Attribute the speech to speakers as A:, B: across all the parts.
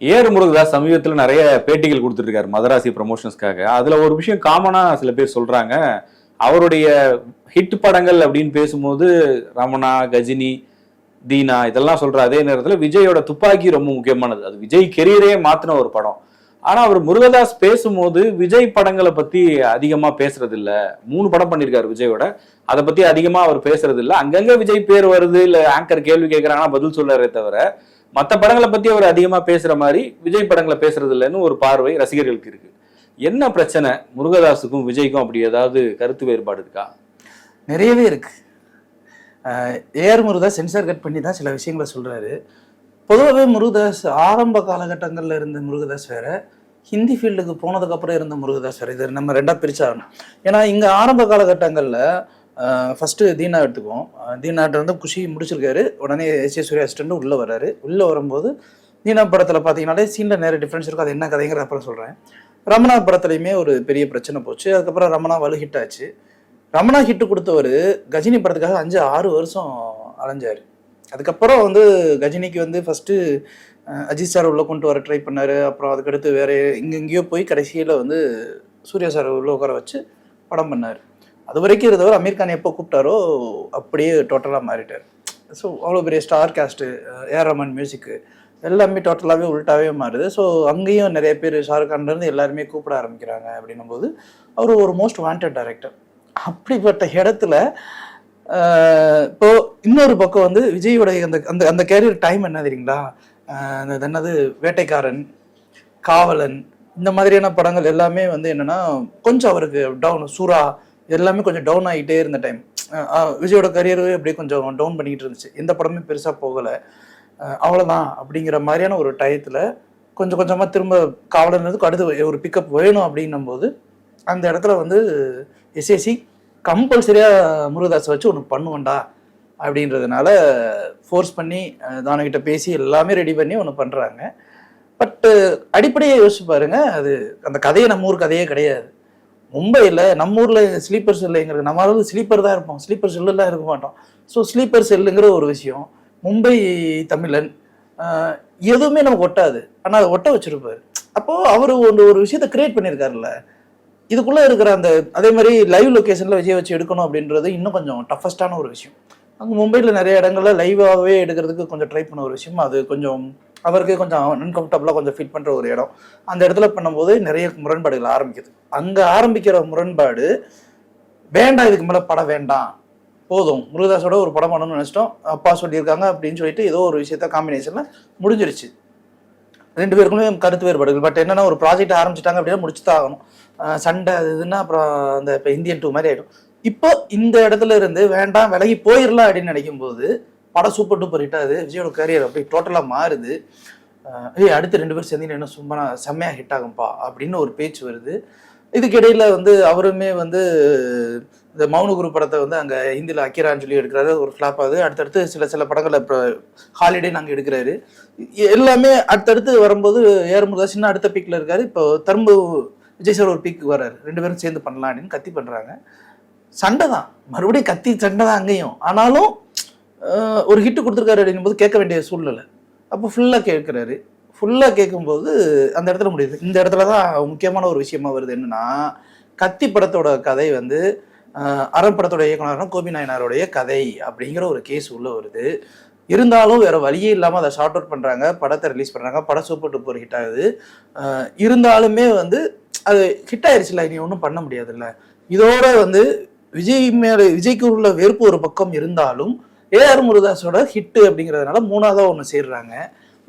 A: ஏர் முருகதாஸ் சமீபத்தில் நிறைய பேட்டிகள் கொடுத்துருக்காரு மதராசி ப்ரமோஷன்ஸ்க்காக அதில் ஒரு விஷயம் காமனா சில பேர் சொல்றாங்க. அவருடைய ஹிட் படங்கள் அப்படின்னு பேசும்போது ரமணா கஜினி தீனா இதெல்லாம் சொல்ற அதே நேரத்தில் விஜயோட துப்பாக்கி ரொம்ப முக்கியமானது. அது விஜய் கெரியரே மாற்றின ஒரு படம். ஆனால் அவர் முருகதாஸ் பேசும்போது விஜய் படங்களை பத்தி அதிகமாக பேசுறதில்ல. மூணு படம் பண்ணியிருக்காரு விஜயோட. அதை பற்றி அதிகமாக அவர் பேசுறது அங்கங்கே விஜய் பேர் வருது இல்லை ஆங்கர் கேள்வி கேட்குறாங்கன்னா பதில் சொல்றாரே தவிர மற்ற படங்களை பத்தி அவர் அதிகமா பேசுற மாதிரி விஜய் படங்களை பேசுறது இல்லைன்னு ஒரு பார்வை ரசிகர்களுக்கு இருக்கு. என்ன பிரச்சனை முருகதாஸுக்கும் விஜய்க்கும் அப்படி ஏதாவது கருத்து வேறுபாடு இருக்கா?
B: நிறையவே இருக்கு. ஏஆர் முருகதாஸ் சென்சார் கட் பண்ணி தான் சில விஷயங்களை சொல்றாரு. பொதுவாகவே முருகதாஸ் ஆரம்ப காலகட்டங்களில் இருந்த முருகதாஸ் வேற ஹிந்தி ஃபீல்டுக்கு போனதுக்கப்புறம் இருந்த முருகதாஸ் வேற. இது நம்ம ரெண்டாக பிரிச்சாகணும். ஏன்னா இங்கே ஆரம்ப காலகட்டங்களில் ஃபஸ்ட்டு தீனா எடுத்துக்குவோம். தீனாட்ட வந்து குஷி முடிச்சிருக்காரு. உடனே எஸ் ஏ சூர்யா அசிஸ்டண்ட் உள்ளே வராரு உள்ளே வரும்போது தீனா படத்தில் பார்த்தீங்கன்னாலே சீனில் நிறைய டிஃப்ரென்ஸ் இருக்கும் அது என்ன கதைங்கிற அப்புறம் சொல்கிறேன் ரமணா படத்துலையுமே ஒரு பெரிய பிரச்சனை போச்சு. அதுக்கப்புறம் ரமணா வலு ஹிட் ஆச்சு. ரமணா ஹிட் கொடுத்தவர் கஜினி படத்துக்காக அஞ்சு ஆறு வருஷம் அலைஞ்சார். அதுக்கப்புறம் வந்து கஜினிக்கு வந்து ஃபஸ்ட்டு அஜித் சார் உள்ளே கொண்டு வர ட்ரை பண்ணார். அப்புறம் அதுக்கடுத்து வேற இங்கெங்கேயோ போய் கடைசியில் வந்து சூர்யா சார் உள்ளே உட்கார வச்சு படம் பண்ணார். அது வரைக்கும் இருந்தவர் அமீர் கான் எப்போ கூப்பிட்டாரோ அப்படியே டோட்டலாக மாறிட்டார். ஸோ அவ்வளோ பெரிய star cast A R Rahman music எல்லாமே டோட்டலாகவே உள்டாவே மாறுது. ஸோ அங்கேயும் நிறைய பேர் ஷாருக் கான்லேருந்து எல்லாருமே கூப்பிட ஆரம்பிக்கிறாங்க அப்படின்னும் போது அவர் ஒரு மோஸ்ட் வாண்டட் டைரக்டர் அப்படிப்பட்ட இடத்துல இப்போ இன்னொரு பக்கம் வந்து விஜயோட அந்த அந்த அந்த கேரியர் டைம் என்ன தெரியுங்களா? அந்த என்னது வேட்டைக்காரன் காவலன் இந்த மாதிரியான படங்கள் எல்லாமே வந்து என்னன்னா கொஞ்சம் அவருக்கு டவுன் சூறா எல்லாமே கொஞ்சம் டவுன் ஆகிட்டே இருந்த டைம் விஜயோட கரியரு அப்படியே கொஞ்சம் டவுன் பண்ணிக்கிட்டு இருந்துச்சு. எந்த படமே பெருசாக போகலை. அவ்வளோதான் அப்படிங்கிற மாதிரியான ஒரு டயத்தில் கொஞ்சம் கொஞ்சமாக திரும்ப காவலனுக்கு அடுத்து ஒரு பிக்கப் வேணும் அப்படின்னும் போது அந்த இடத்துல வந்து எஸ்எஸ்சி கம்பல்சரியாக முருகதாஸ் வச்சு ஒன்று பண்ணுவேன்டா அப்படின்றதுனால ஃபோர்ஸ் பண்ணி தானகிட்ட பேசி எல்லாமே ரெடி பண்ணி ஒன்று பண்ணுறாங்க பட்டு அடிப்படையை யோசிச்சு பாருங்கள் அது அந்த கதையை நம்ம ஊர் கதையே கிடையாது. மும்பையில் நம்ம ஊரில் ஸ்லீப்பர் செல்லுங்கிறது நம்ம அளவு ஸ்லீப்பர் தான் இருப்போம். ஸ்லீப்பர் செல்லுலாம் இருக்க மாட்டோம். ஸோ ஸ்லீப்பர் செல்லுங்கிற ஒரு விஷயம் மும்பை தமிழன் எதுவுமே நமக்கு ஒட்டாது. ஆனால் அதை ஒட்ட வச்சிருப்பாரு. அப்போது அவர் ஒரு ஒரு விஷயத்தை கிரியேட் பண்ணியிருக்காருல்ல. இதுக்குள்ளே இருக்கிற அந்த அதே மாதிரி லைவ் லொக்கேஷனில் விஜய் வச்சு எடுக்கணும் அப்படின்றது இன்னும் கொஞ்சம் டஃபஸ்டான ஒரு விஷயம். அங்கே மும்பையில் நிறைய இடங்கள்ல லைவாகவே எடுக்கிறதுக்கு கொஞ்சம் ட்ரை பண்ண ஒரு விஷயம். அது கொஞ்சம் அவருக்கு கொஞ்சம் அன்கம்ஃபர்டபுளாக கொஞ்சம் ஃபீல் பண்ணுற ஒரு இடம். அந்த இடத்துல பண்ணும்போது நிறைய முரண்பாடுகள் ஆரம்பிக்குது. அங்கே ஆரம்பிக்கிற முரண்பாடு வேண்டாம் இதுக்கு மேலே படம் வேண்டாம். போதும். முருகதாஸோட ஒரு படம் பண்ணணும்னு நினச்சிட்டோம். அப்பா சொல்லியிருக்காங்க அப்படின்னு சொல்லிட்டு ஏதோ ஒரு விஷயத்த காம்பினேஷனில் முடிஞ்சிருச்சு. ரெண்டு பேருக்குமே கருத்து வேறுபாடுகள். பட் என்னன்னா ஒரு ப்ராஜெக்ட் ஆரம்பிச்சிட்டாங்க அப்படின்னா முடிச்சு தான் ஆகணும் சண்டை அது இதுன்னா அப்புறம் அந்த இப்போ இந்தியன் டூ மாதிரி ஆகிடும் இப்போ இந்த இடத்துல இருந்து வேண்டாம் விலகி போயிடலாம் அப்படின்னு நினைக்கும் போது படம் சூப்பர் டூப்பர் ஹிட் ஆகுது. விஜயோட கரியர் அப்படி டோட்டலாக மாறுது. ஏய் அடுத்து ரெண்டு பேரும் சேர்ந்து என்ன சும்மா செம்மையாக ஹிட் ஆகும்பா அப்படின்னு ஒரு பேச்சு வருது. இதுக்கிடையில் வந்து அவருமே வந்து இந்த மௌன குரு படத்தை வந்து அங்கே ஹிந்தியில் அக்கிரான்னு சொல்லி எடுக்கிறாரு. ஒரு ஃப்ளாப் ஆகுது. அடுத்தடுத்து சில சில படங்களை இப்போ ஹாலிடே நாங்கள் எடுக்கிறாரு. எல்லாமே அடுத்தடுத்து வரும்போது ஏர் சின்ன அடுத்த பீக்கில் இருக்காரு. இப்போ தரும்பு விஜய் சார் ஒரு பீக்கு வர்றாரு. ரெண்டு பேரும் சேர்ந்து பண்ணலாம் அப்படின்னு கத்தி பண்ணுறாங்க சண்டை தான். மறுபடியும் கத்தி சண்டை தான் அங்கேயும். ஆனாலும் ஒரு ஹிட் கொடுத்துருக்காரு அப்படிங்கும்போது கேட்க வேண்டிய சூழ்நிலை. அப்போ ஃபுல்லாக கேட்குறாரு. ஃபுல்லாக கேட்கும்போது அந்த இடத்துல முடியுது. இந்த இடத்துல தான் முக்கியமான ஒரு விஷயமா வருது என்னன்னா கத்தி படத்தோட கதை வந்து அறம் படத்தோட இயக்குனர்னா கோபி நாயனாருடைய கதை அப்படிங்கிற ஒரு கேஸ் உள்ள வருது. இருந்தாலும் வேற வழியே இல்லாமல் அதை ஷார்ட் அவுட் பண்ணுறாங்க படத்தை ரிலீஸ் பண்ணுறாங்க படம் சூப்பர் டூப்பர் ஹிட் ஆகுது. இருந்தாலுமே வந்து அது ஹிட் ஆயிடுச்சுல இனி ஒன்றும் பண்ண முடியாதுல்ல. இதோட வந்து விஜய் மேலே விஜய்க்கு உள்ள வெறுப்பு ஒரு பக்கம் இருந்தாலும் ஏஆர் முருதாஸோட ஹிட்டு அப்படிங்கிறதுனால மூணாவதாக ஒன்று சேர்றாங்க.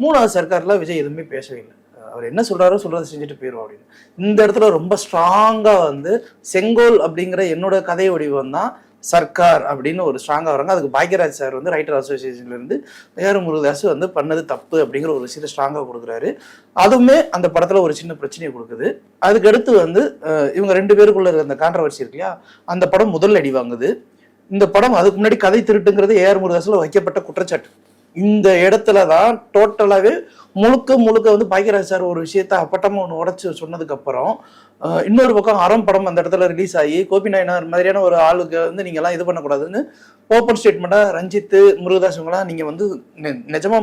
B: மூணாவது சர்க்காரில் விஜய் எதுவுமே பேசவே இல்லை. அவர் என்ன சொல்கிறாரோ சொல்கிறத செஞ்சுட்டு போயிடுவோம் அப்படின்னு. இந்த இடத்துல ரொம்ப ஸ்ட்ராங்காக வந்து செங்கோல் அப்படிங்கிற என்னோட கதை வடிவம் தான் சர்க்கார் அப்படின்னு ஒரு ஸ்ட்ராங்காக வராங்க. அதுக்கு பாக்யராஜ் சார் வந்து ரைட்டர் அசோசியேஷன்லேருந்து ஏஆர் முருகதாஸ் வந்து பண்ணது தப்பு அப்படிங்கிற ஒரு விஷயத்தை ஸ்ட்ராங்காக கொடுக்குறாரு. அதுவுமே அந்த படத்தில் ஒரு சின்ன பிரச்சனையை கொடுக்குது. அதுக்கடுத்து வந்து இவங்க ரெண்டு பேருக்குள்ள இருக்கிற அந்த கான்ட்ரவர்சி இருக்கு இல்லையா? அந்த படம் முதல் அடி வாங்குது. இந்த படம் அதுக்கு முன்னாடி கதை திருட்டுங்கிறது ஏஆர் முருகாசில் வைக்கப்பட்ட குற்றச்சாட்டு. இந்த இடத்துல தான் டோட்டலாகவே முழுக்க முழுக்க வந்து பாக்கியராஜ் சார் ஒரு விஷயத்த அப்பட்டமா ஒன்று உடச்சி சொன்னதுக்கப்புறம் இன்னொரு பக்கம் அறம் படம் அந்த இடத்துல ரிலீஸ் ஆகி கோபி நாயனார் மாதிரியான ஒரு ஆளுக்கு வந்து நீங்கள்லாம் இது பண்ணக்கூடாதுன்னு ஓப்பன் ஸ்டேட்மெண்ட்டாக ரஞ்சித்து முருகதாஸ் இவங்களாம் நீங்கள் வந்து நெ-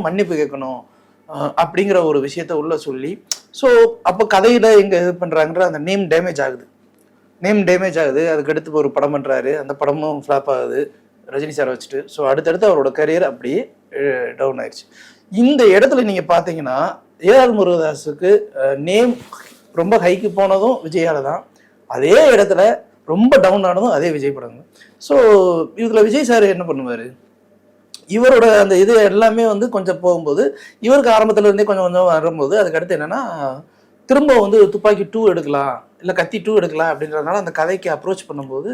B: மன்னிப்பு கேட்கணும் அப்படிங்கிற ஒரு விஷயத்த உள்ள சொல்லி ஸோ அப்போ கதையில் எங்கே இது பண்ணுறாங்கன்ற அந்த நேம் டேமேஜ் ஆகுது. நேம் டேமேஜ் ஆகுது அதுக்கடுத்து இப்ப ஒரு படம் பண்ணுறாரு அந்த படமும் ஃப்ளாப் ஆகுது ரஜினி சார் வச்சுட்டு. ஸோ அடுத்தடுத்து அவரோட கரியர் அப்படியே டவுன் ஆயிடுச்சு இந்த இடத்துல நீங்கள் பார்த்தீங்கன்னா ஏஆர் முருகதாஸுக்கு நேம் ரொம்ப ஹைக்கு போனதும் விஜயால தான். அதே இடத்துல ரொம்ப டவுன் ஆனதும் அதே விஜய் படம் ஸோ இதில் விஜய் சார் என்ன பண்ணுவார்? இவரோட அந்த இது எல்லாமே வந்து கொஞ்சம் போகும்போது இவருக்கு ஆரம்பத்தில் இருந்தே கொஞ்சம் கொஞ்சம் வரும்போது அதுக்கடுத்து என்னென்னா திரும்ப வந்து துப்பாக்கி டூ எடுக்கலாம். இல்லை கத்தி டூ எடுக்கலாம் அப்படின்றதுனால அந்த கதைக்கு அப்ரோச் பண்ணும்போது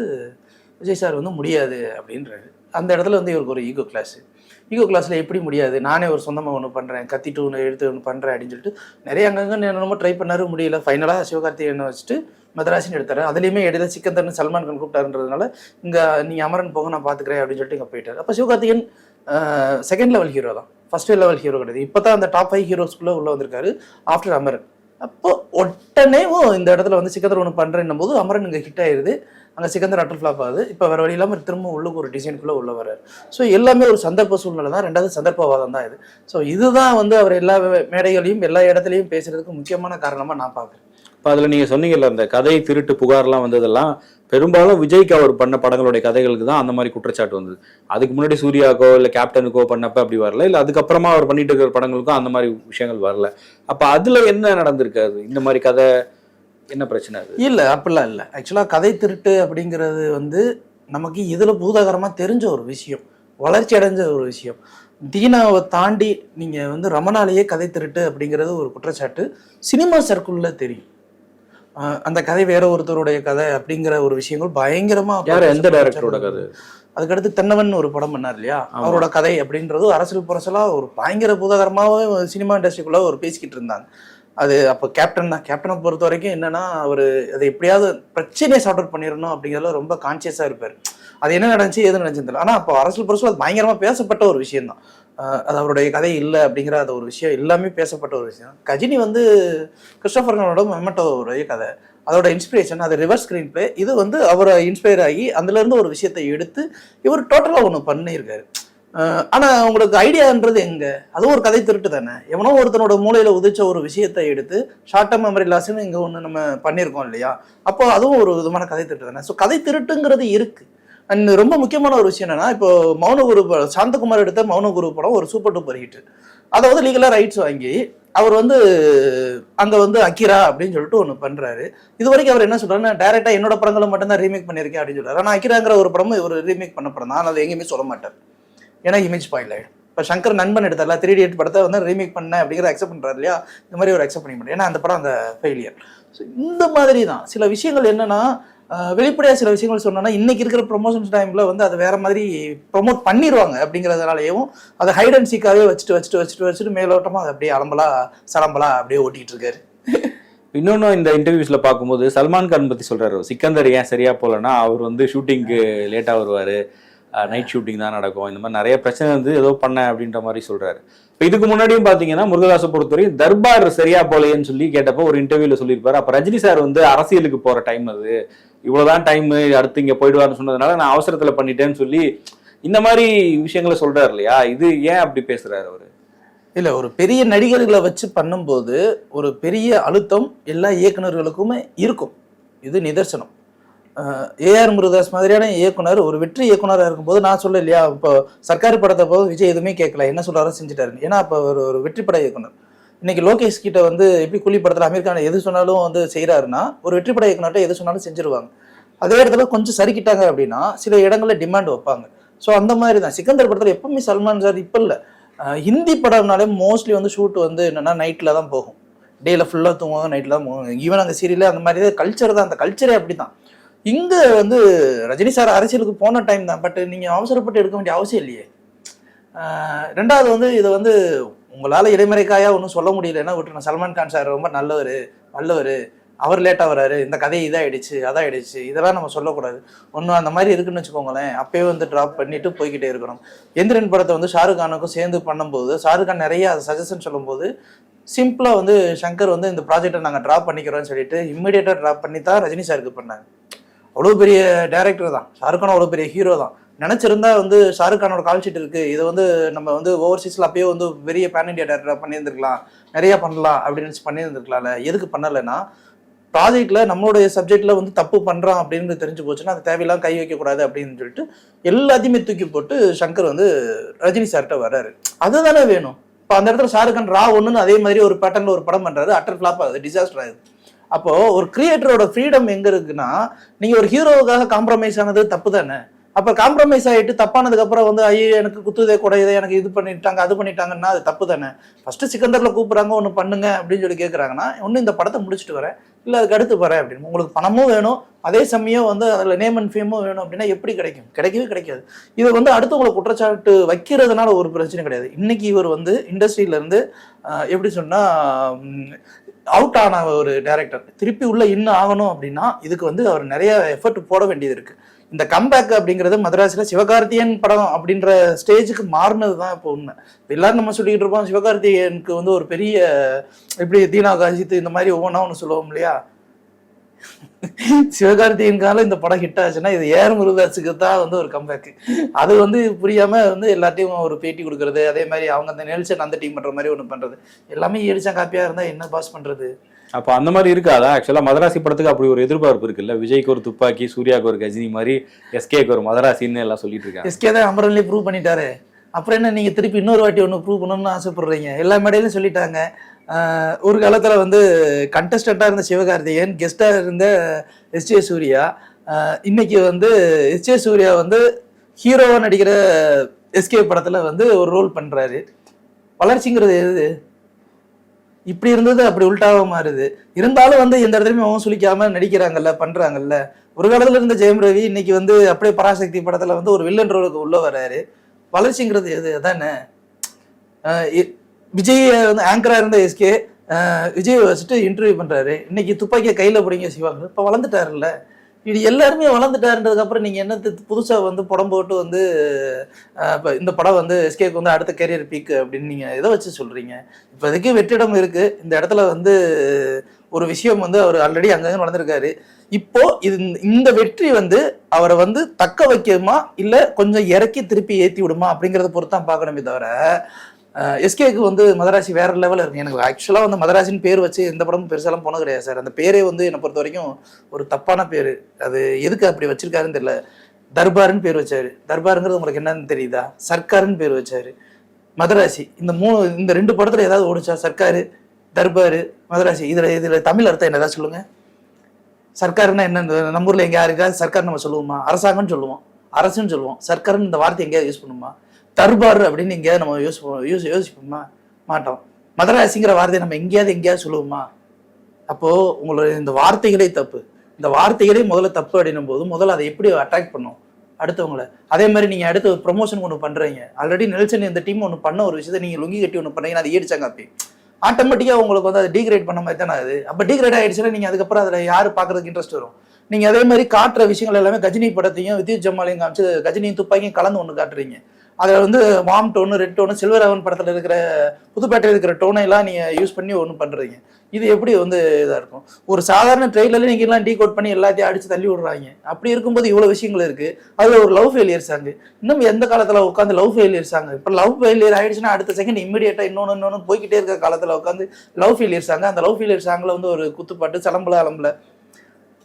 B: விஜய் சார் வந்து முடியாது அப்படின்றாரு. அந்த இடத்துல வந்து இவருக்கு ஒரு ஈகோ கிளாஸு ஈகோ கிளாஸில் எப்படி முடியாது? நானே ஒரு சொந்தமாக ஒன்று பண்ணுறேன் கத்தி டூ ஒன்று எடுத்து ஒன்று பண்ணுறேன் அப்படின்னு சொல்லிட்டு நிறைய அங்கங்கே என்னென்னமோ ட்ரை பண்ணாரு முடியல. ஃபைனலாக சிவகார்த்திகேயனை வச்சுட்டு மதராசின்னு எடுத்தாரு. அதுலேயுமே இடையில சிக்கந்தர்னு சல்மான் கான் கூப்பிட்டாருன்றதுனால இங்கே நீங்கள் அமரன் போங்க நான் பார்த்துக்கிறேன் அப்படின்னு சொல்லிட்டு இங்கே போயிட்டார். அப்போ சிவகார்த்திகேயன் செகண்ட் லெவல் ஹீரோ தான். ஃபஸ்ட் லெவல் ஹீரோ கிடையாது. இப்போ தான் அந்த டாப் ஃபைவ் ஹீரோஸ்குள்ளே உள்ளே வந்திருக்காரு ஆஃப்டர் அமரன். அப்போ உடனேவும் இந்த இடத்துல வந்து சிக்கந்தர் ஒன்று பண்ணுறேன்னும் போது அமரன் இங்கே ஹிட் ஆயிடுது அங்கே சிக்கந்தர் அட்டல் ஃப்ளாப் ஆகுது. இப்போ வேறு வழி இல்லாமல் திரும்ப உள்ளுக்கு ஒரு டிசைனுக்குள்ளே உள்ள வர்றாரு. ஸோ எல்லாமே ஒரு சந்தர்ப்ப சூழ்நிலை தான். ரெண்டாவது சந்தர்ப்பவாதம் தான் இது. ஸோ இதுதான் வந்து அவர் எல்லா மேடைகளையும் எல்லா இடத்துலையும் பேசுறதுக்கு முக்கியமான காரணமாக நான் பார்க்குறேன்
A: இப்போ அதில் நீங்கள் சொன்னீங்கல்ல அந்த கதை திருட்டு புகார்லாம் வந்ததெல்லாம் பெரும்பாலும் விஜய்க்கு அவர் பண்ண படங்களுடைய கதைகளுக்கு தான் அந்த மாதிரி குற்றச்சாட்டு வந்தது. அதுக்கு முன்னாடி சூர்யாக்கோ இல்லை கேப்டனுக்கோ பண்ணப்ப அப்படி வரல இல்லை அதுக்கப்புறமா அவர் பண்ணிட்டு இருக்கிற படங்களுக்கும் அந்த மாதிரி விஷயங்கள் வரல. அப்போ அதில் என்ன நடந்திருக்காது இந்த மாதிரி கதை என்ன பிரச்சனை அது?
B: இல்லை அப்படிலாம் இல்லை. ஆக்சுவலாக கதை திருட்டு அப்படிங்கிறது வந்து நமக்கு இதில் பூதாகரமாக தெரிஞ்ச ஒரு விஷயம் வளர்ச்சி அடைஞ்ச ஒரு விஷயம். தீனாவை தாண்டி நீங்கள் வந்து ரமணாலேயே கதை திருட்டு அப்படிங்கிறது ஒரு குற்றச்சாட்டு சினிமா சர்க்கிளில் தெரியும். அந்த கதை வேற ஒருத்தருடைய கதை அப்படிங்கிற ஒரு விஷயங்கள் பயங்கரமா
A: யார்? எந்த டைரக்டரோட கதை?
B: அதுக்கடுத்து தென்னவன் ஒரு படம் பண்ணார் இல்லையா. அவரோட கதை அப்படின்றது அரசியல் புரசலா ஒரு பயங்கர பூதாகரமாவே சினிமா இண்டஸ்ட்ரிக்குள்ள ஒரு பேசிக்கிட்டு இருந்தாங்க. அது அப்போ கேப்டன் தான். கேப்டனை பொறுத்த வரைக்கும் என்னன்னா அவர் அதை எப்படியாவது பிரச்சனையை சார்ட் அவுட் பண்ணிடணும் அப்படிங்கிறதுல ரொம்ப கான்சியஸாக இருப்பார். அது என்ன நடந்துச்சு எது நடந்துச்சு தெரியல. ஆனால் அப்போ அரசியல் புரசல் அது பயங்கரமாக பேசப்பட்ட ஒரு விஷயம் தான் அது அவருடைய கதை இல்லை அப்படிங்கிற அது ஒரு விஷயம் எல்லாமே பேசப்பட்ட ஒரு விஷயம். கஜினி வந்து கிறிஸ்டோபர் நோலனோட மெமட்டோடைய கதை. அதோட இன்ஸ்பிரேஷன் அது ரிவர்ஸ் ஸ்க்ரீன் பிளே இது வந்து அவரை இன்ஸ்பயர் ஆகி அதுலேருந்து ஒரு விஷயத்தை எடுத்து இவர் டோட்டலாக ஒன்று பண்ணியிருக்காரு. ஆனால் உங்களுக்கு ஐடியான்றது எங்கே? அதுவும் ஒரு கதை திருட்டு தானே? எவனோ ஒருத்தனோட மூலையில் உதிச்ச ஒரு விஷயத்தை எடுத்து ஷார்ட் டர்ம் மெமரி லாஸ்ன்னு இங்கே ஒன்று நம்ம பண்ணியிருக்கோம் இல்லையா? அப்போ அதுவும் ஒரு விதமான கதை திருட்டு தானே? ஸோ கதை திருட்டுங்கிறது இருக்குது அண்ட் ரொம்ப முக்கியமான ஒரு விஷயம் என்னன்னா இப்போ மௌனகுரு ப- சாந்தகுமார் எடுத்த மௌனகுரு படம் ஒரு சூப்பர் டூப்பர் ஹிட் அதை வந்து லீகலாக ரைட்ஸ் வாங்கி அவர் வந்து அங்கே வந்து அக்கிரா அப்படின்னு சொல்லிட்டு ஒன்று பண்ணுறாரு இது வரைக்கும் அவர் என்ன சொல்றாருன்னா டேரெக்டாக என்னோட படங்களை மட்டும் தான் ரீமேக் பண்ணியிருக்கேன் அப்படின்னு சொல்றாரு. ஆனால் அக்கிராங்கிற ஒரு படமும் இவர் ரீமேக் பண்ண படம் தான். அதை எங்கேயுமே சொல்ல மாட்டார். ஏன்னா இமேஜ் பாயில் ஆயிடும். இப்போ சங்கர் நண்பன் எடுத்தார்ல த்ரீ டி படத்தை வந்து ரீமேக் பண்ண அப்படிங்கிற அக்செப்ட் பண்ணுறாரு இல்லையா? இந்த மாதிரி ஒரு அக்செப்ட் பண்ணி மாட்டேன் ஏன்னா அந்த படம் அந்த ஃபெயிலியர் ஸோ இந்த மாதிரி தான் சில விஷயங்கள் என்னன்னா வெளிப்படையாக சில விஷயங்கள் சொன்னோன்னா இன்னைக்கு இருக்கிற ப்ரொமோஷன்ஸ் டைமில் வந்து அதை வேற மாதிரி ப்ரொமோட் பண்ணிடுவாங்க அப்படிங்கிறதுனாலையும் அதை ஹைட் அண்ட் சீக்காவே வச்சுட்டு வச்சுட்டு வச்சுட்டு வச்சுட்டு மேலோட்டமாக அதை அப்படியே அலம்பலா சலம்பலா அப்படியே ஓட்டிகிட்டு இருக்காரு.
A: இன்னொன்று இந்த இன்டர்வியூஸில் பார்க்கும்போது சல்மான் கான் பற்றி சொல்கிறாரு சிக்கந்தர் ஏன் சரியாக போகலன்னா அவர் வந்து ஷூட்டிங்க்கு லேட்டாக வருவார். நைட் ஷூட்டிங் தான் நடக்கும். இந்த மாதிரி நிறைய பிரச்சனை வந்து ஏதோ பண்ண அப்படின்ற மாதிரி சொல்றாரு. இப்போ இதுக்கு முன்னாடியும் பார்த்தீங்கன்னா முருகதாஸை பொறுத்தவரையும் தர்பார் சரியா போலையேன்னு சொல்லி கேட்டப்போ ஒரு இன்டர்வியூல சொல்லியிருப்பாரு. அப்போ ரஜினி சார் வந்து அரசியலுக்கு போற டைம் அது. இவ்வளோதான் டைம் அடுத்து இங்கே போயிடுவார்னு சொன்னதுனால நான் அவசரத்தில் பண்ணிட்டேன்னு சொல்லி இந்த மாதிரி விஷயங்களை சொல்றாரு இல்லையா? இது ஏன் அப்படி பேசுறாரு அவர்?
B: இல்லை ஒரு பெரிய நடிகர்களை வச்சு பண்ணும்போது ஒரு பெரிய அழுத்தம் எல்லா இயக்குனர்களுக்குமே இருக்கும். இது நிதர்சனம். ஏஆர் முருகதாஸ் மாதிரியான இயக்குனர் ஒரு வெற்றி இயக்குனராக இருக்கும்போது நான் சொல்ல இல்லையா இப்போ சர்க்காரி படத்தை போது விஜய் எதுவுமே கேட்கல என்ன சொல்கிறாரோ செஞ்சுட்டாரு ஏன்னா அப்போ ஒரு ஒரு வெற்றி பட இயக்குனர். இன்னைக்கு லோகேஷ் கிட்ட வந்து எப்படி கூலி படத்தில் அமீர் எது சொன்னாலும் வந்து செய்கிறாருன்னா ஒரு வெற்றி பட இயக்குனர்கிட்ட எது சொன்னாலும் செஞ்சிருவாங்க. அதே இடத்துல கொஞ்சம் சரிக்கிட்டாங்க அப்படின்னா சில இடங்களில் டிமாண்ட் வைப்பாங்க. ஸோ அந்த மாதிரி தான். சிக்கந்தர் படத்தில் எப்பவுமே சல்மான் சார் இப்போ இல்லை. ஹிந்தி படம்னாலே மோஸ்ட்லி வந்து ஷூட் வந்து என்னென்னா நைட்டில் தான் போகும். டேல ஃபுல்லாக தூங்குவாங்க நைட்டில் தான் போகும் ஈவன் அங்கே சீரியலே அந்த மாதிரி கல்ச்சர் தான். அந்த கல்ச்சரே அப்படி தான் இங்கே வந்து ரஜினி சார் அரசியலுக்கு போன டைம் தான். பட் நீங்கள் அவசரப்பட்டு எடுக்க வேண்டிய அவசியம் இல்லையே. ரெண்டாவது வந்து இதை வந்து உங்களால் இடைமறைக்காயா ஒன்றும் சொல்ல முடியலன்னா விட்டுருங்க. சல்மான் கான் சார் ரொம்ப நல்லவர் வல்லவர். அவர் லேட்டாக வராரு இந்த கதை இதாகிடுச்சு அதாயிடுச்சு. இதெல்லாம் நம்ம சொல்லக்கூடாது. ஒன்றும் அந்த மாதிரி இருக்குன்னு வச்சுக்கோங்களேன். அப்பயே வந்து ட்ராப் பண்ணிட்டு போய்கிட்டே இருக்கணும். எந்திரன் படத்தை வந்து ஷாருக் கானுக்கும் சேர்ந்து பண்ணும்போது ஷாருக் கான் நிறைய சஜஷன் சொல்லும்போது சிம்பிளாக வந்து சங்கர் வந்து இந்த ப்ராஜெக்டை நாங்கள் ட்ராப் பண்ணிக்கிறோம்னு சொல்லிட்டு இம்மிடியேட்டாக ட்ராப் பண்ணி தான் ரஜினி சாருக்கு பண்ணாங்க. அவ்வளோ பெரிய டேரக்டர் தான். ஷாருக்கான் அவ்வளோ பெரிய ஹீரோ தான். நினச்சிருந்தா வந்து ஷாருக்கானோட கால் ஷீட் இதை வந்து நம்ம வந்து ஓவர்சீஸில் அப்பயே வந்து பெரிய பேன் இண்டியா டேரக்டராக பண்ணியிருந்துருக்கலாம். நிறையா பண்ணலாம் அப்படின்னு நினச்சி பண்ணியிருந்துருக்கலாம்ல. எதுக்கு பண்ணலைன்னா ப்ராஜெக்ட்ல நம்மளுடைய சப்ஜெக்ட்ல வந்து தப்பு பண்றான் அப்படின்னு தெரிஞ்சு போச்சுன்னா அது தேவையெல்லாம் கை வைக்கக்கூடாது அப்படின்னு சொல்லிட்டு எல்லாத்தையுமே தூக்கி போட்டு சங்கர் வந்து ரஜினி சார்கிட்ட வர்றாரு. அதுதானே வேணும். இப்போ அந்த இடத்துல ஷாருக்கான் ரா ஒன்றுன்னு அதே மாதிரி ஒரு பேட்டர்ல ஒரு படம் பண்றாரு. அட்டர் ஃபிளாப் ஆகுது. டிசாஸ்டர் ஆகுது. அப்போ ஒரு கிரியேட்டரோட ஃப்ரீடம் எங்க இருக்குன்னா நீங்க ஒரு ஹீரோவுக்காக காம்ப்ரமைஸ் ஆனது தப்பு தானே? அப்ப காம்ப்ரமைஸ் ஆயிட்டு தப்பானதுக்கு அப்புறம் வந்து ஐயோ எனக்கு குத்துதே கூட எனக்கு இது பண்ணிட்டாங்க அது பண்ணிட்டாங்கன்னா அது தப்பு தானே? ஃபர்ஸ்ட் சிக்கந்தர்ல கூப்பிடுறாங்க ஒன்று பண்ணுங்க அப்படின்னு சொல்லி கேட்குறாங்கன்னா ஒன்று இந்த படத்தை முடிச்சுட்டு வரேன். இல்லை அதுக்கு அடுத்து வரேன் அப்படின்னு. உங்களுக்கு பணமும் வேணும் அதே சமயம் வந்து அதில் நேம் அண்ட் ஃபேமும் வேணும் அப்படின்னா எப்படி கிடைக்கும்? கிடைக்கவே கிடைக்காது. இது வந்து அடுத்தவங்களை குற்றச்சாட்டு வைக்கிறதுனால ஒரு பிரச்சனை கிடையாது. இன்னைக்கு இவர் வந்து இண்டஸ்ட்ரியில இருந்து எப்படி சொன்னா அவுட் ஆன ஒரு டேரக்டர் திருப்பி உள்ள இன்னும் ஆகணும் அப்படின்னா இதுக்கு வந்து அவர் நிறைய எஃபர்ட் போட வேண்டியது இருக்கு. இந்த கம்பேக் அப்படிங்கிறது மதராசில் சிவகார்த்தியன் படம் அப்படின்ற ஸ்டேஜுக்கு மாறினது தான் இப்போ உண்மை. எல்லாரும் நம்ம சொல்லிக்கிட்டு இருப்போம் சிவகார்த்திகேயனுக்கு வந்து ஒரு பெரிய எப்படி தீனா காஜித் இந்த மாதிரி ஒவ்வொன்றா ஒன்று சொல்லுவோம் இல்லையா? சிவகார்த்திகேயனுக்கால இந்த படம் ஹிட் ஆச்சுன்னா இது ஏர் முருகதாஸுக்கு தான் வந்து ஒரு கம்பேக் அது வந்து புரியாம வந்து எல்லாத்தையும் ஒரு பேட்டி கொடுக்கறது அதே மாதிரி அவங்க அந்த நெல்சன் அந்த டீம் பண்ற மாதிரி ஒன்று பண்றது. எல்லாமே எடிச்சா காப்பியா இருந்தா என்ன பாஸ் பண்றது?
A: அப்ப அந்த மாதிரி இருக்காதா? ஆக்சுவலா மதராசி படத்துக்கு அப்படி ஒரு எதிர்பார்ப்பு இருக்குல்ல? விஜய்க்கு ஒரு துப்பாக்கி சூர்யாவுக்கு ஒரு கஜினி மாதிரி எஸ்கேக்கு ஒரு மதராசின்னு எல்லாம் சொல்லிட்டு இருக்காங்க.
B: எஸ்கே தான் அமரன்லேயே ப்ரூவ் பண்ணிட்டாரு. அப்புறம் என்ன நீங்க திருப்பி இன்னொரு வாட்டி ஒன்று ப்ரூவ் பண்ணணும்னு ஆசைப்படுறீங்க? எல்லா மேடையிலும் சொல்லிட்டாங்க. ஒரு காலத்தில் வந்து கண்டஸ்டண்ட்டாக இருந்த சிவகார்த்திகேயன் கெஸ்ட்டாக இருந்த எஸ்ஜே சூர்யா இன்னைக்கு வந்து எஸ்ஜே சூர்யா வந்து ஹீரோவாக நடிக்கிற எஸ்கே படத்தில் வந்து ஒரு ரோல் பண்ணுறாரு வளர்ச்சிங்கிறது எது? இப்படி இருந்தது அப்படி உல்டாவா மாறுது. இருந்தாலும் வந்து எந்த இடத்துலையுமே அவன் சுழிக்காம நடிக்கிறாங்கல்ல பண்ணுறாங்கல்ல ஒரு காலத்தில் இருந்த ஜெயம் ரவி இன்னைக்கு வந்து அப்படியே பராசக்தி படத்தில் வந்து ஒரு வில்லன் ரோலுக்கு உள்ளே வர்றாரு வளர்ச்சிங்கிறது எது? அதானே? இ- விஜய் வந்து ஆங்கரா இருந்த எஸ்கே விஜய் வச்சுட்டு இன்டர்வியூ பண்றாரு. இன்னைக்கு துப்பாக்கியை கையில பிடிங்க சிவாங்க. இப்ப வளர்ந்துட்டாருல்ல. இது எல்லாருமே வளர்ந்துட்டாருன்றதுக்கு அப்புறம் என்ன புதுசாக வந்து படம் போட்டு வந்து இப்போ இந்த படம் வந்து எஸ்கேக்கு வந்து அடுத்த கெரியர் பீக் அப்படின்னு நீங்கள் எதை வச்சு சொல்கிறீங்க இப்போதைக்கு வெற்றிடம் இருக்குது இந்த இடத்துல வந்து ஒரு விஷயம் வந்து அவர் ஆல்ரெடி அங்கங்கே நடந்திருக்காரு இப்போ இது இந்த வெற்றி வந்து அவரை வந்து தக்க வைக்குமா? இல்லை கொஞ்சம் இறக்கி திருப்பி ஏற்றி விடுமா? அப்படிங்கிறத பொறுத்து தான் பார்க்கணுமே தவிர எஸ்கேக்கு வந்து மதராசி வேற லெவலில் இருக்கு. எனக்கு ஆக்சுவலாக வந்து மதராசின்னு பேர் வச்சு எந்த படமும் பெருசாலாம் போனது கிடையாது சார். அந்த பேரே வந்து என்னை பொறுத்த வரைக்கும் ஒரு தப்பான பேர். அது எதுக்கு அப்படி வச்சிருக்காருன்னு தெரியல. தர்பாருன்னு பேர் வச்சாரு. தர்பாருங்கிறது உங்களுக்கு என்னன்னு தெரியுதா? சர்க்காருன்னு பேர் வச்சாரு. மதராசி. இந்த மூணு இந்த ரெண்டு படத்துல ஏதாவது ஓடிச்சா? சர்க்காரு தர்பாரு மதராசி. இதுல இதுல தமிழ் அர்த்தம் என்ன ஏதாவது சொல்லுங்க? சர்க்காருன்னா என்ன? நம்ம ஊர்ல எங்க யாருக்காவது சர்க்கார் நம்ம சொல்லுவோமா? அரசாங்கம்னு சொல்லுவோம். அரசுன்னு சொல்லுவோம். சர்க்காருன்னு இந்த வார்த்தை எங்கேயாவது யூஸ் பண்ணுமா? தர்பார் அப்படின்னு எங்கேயாவது நம்ம யூஸ் யூஸ் யோசிப்போமா? மாட்டோம். மதராசிங்கிற வார்த்தையை நம்ம எங்கேயாவது எங்கேயாவது சொல்லுவோமா? அப்போ உங்களுடைய இந்த வார்த்தைகளே தப்பு. இந்த வார்த்தைகளே முதல்ல தப்பு அப்படின்னும் போது முதல்ல அதை எப்படி அட்ராக்ட் பண்ணும்? அடுத்தவங்கள. அதே மாதிரி நீங்க அடுத்து ஒரு ப்ரொமோஷன் ஒன்று பண்றீங்க. ஆல்ரெடி நெல்சன் இந்த டீம் ஒன்று பண்ண ஒரு விஷயத்தை நீங்க லுங்கி கட்டி ஒன்று பண்ணீங்கன்னா அதை ஏடிச்சாங்க அப்படி. ஆட்டோமேட்டிக்காக உங்களுக்கு வந்து அதை டீக்ரேட் பண்ண மாதிரி தானே அது. அப்போ டீக்ரேட் ஆயிடுச்சுன்னா நீங்க அதுக்கப்புறம் அதில் யார் பார்க்குறதுக்கு இன்ட்ரெஸ்ட் வரும்? நீங்க அதே மாதிரி காட்டுற விஷயங்கள் எல்லாமே கஜினி படத்தையும் வித்யுத் ஜமாலையும் காமிச்சு கஜினியும் துப்பாக்கியும் கலந்து ஒன்று காட்டுறீங்க. அதில் வந்து warm tone red tone Selvaraghavan படத்தில் இருக்கிற புதுப்பேட்டையில் இருக்கிற டோனை எல்லாம் நீங்கள் யூஸ் பண்ணி ஒன்று பண்ணுறீங்க இது எப்படி வந்து இதாக இருக்கும்? ஒரு சாதாரண ட்ரெயிலரில் நீங்கள் எல்லாம் டீ கோட் பண்ணி எல்லாத்தையும் அடித்து தள்ளி விடுறாங்க. அப்படி இருக்கும்போது இவ்வளோ விஷயங்கள் இருக்குது அதில் ஒரு லவ் ஃபெயிலியர் சாங் இன்னும் எந்த காலத்தில் உட்காந்து லவ் ஃபெயிலியர் சாங் இப்போ லவ் ஃபெயிலியர் ஆயிடுச்சுன்னா அடுத்த செகண்ட் இமீடியட்டாக இன்னொன்று இன்னொன்று போய்கிட்டே இருக்க காலத்தில் உட்காந்து லவ் ஃபெயிலியர் சாங் அந்த லவ் ஃபெயிலியர் சாங்கில் வந்து ஒரு குத்துப்பாட்டு சலம்பல அலம்பல.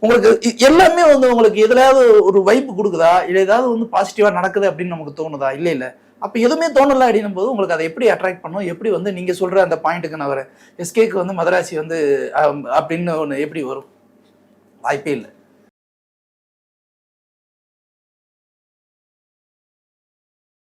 B: உங்களுக்கு எல்லாமே வந்து உங்களுக்கு எதுலையாவது ஒரு வைப்பு கொடுக்குதா? இல்லை ஏதாவது வந்து பாசிட்டிவாக நடக்குது அப்படின்னு நமக்கு தோணுதா? இல்லை இல்லை. அப்போ எதுவுமே தோணல அப்படின்னும் போது உங்களுக்கு அதை எப்படி அட்ராக்ட் பண்ணும்? எப்படி வந்து நீங்கள் சொல்கிற அந்த பாயிண்ட்டுக்கு நான் வரேன். எஸ்கேக்கு வந்து மதராசி வந்து அம், அப்படின்னு ஒன்று எப்படி வரும்? வாய்ப்பே இல்லை.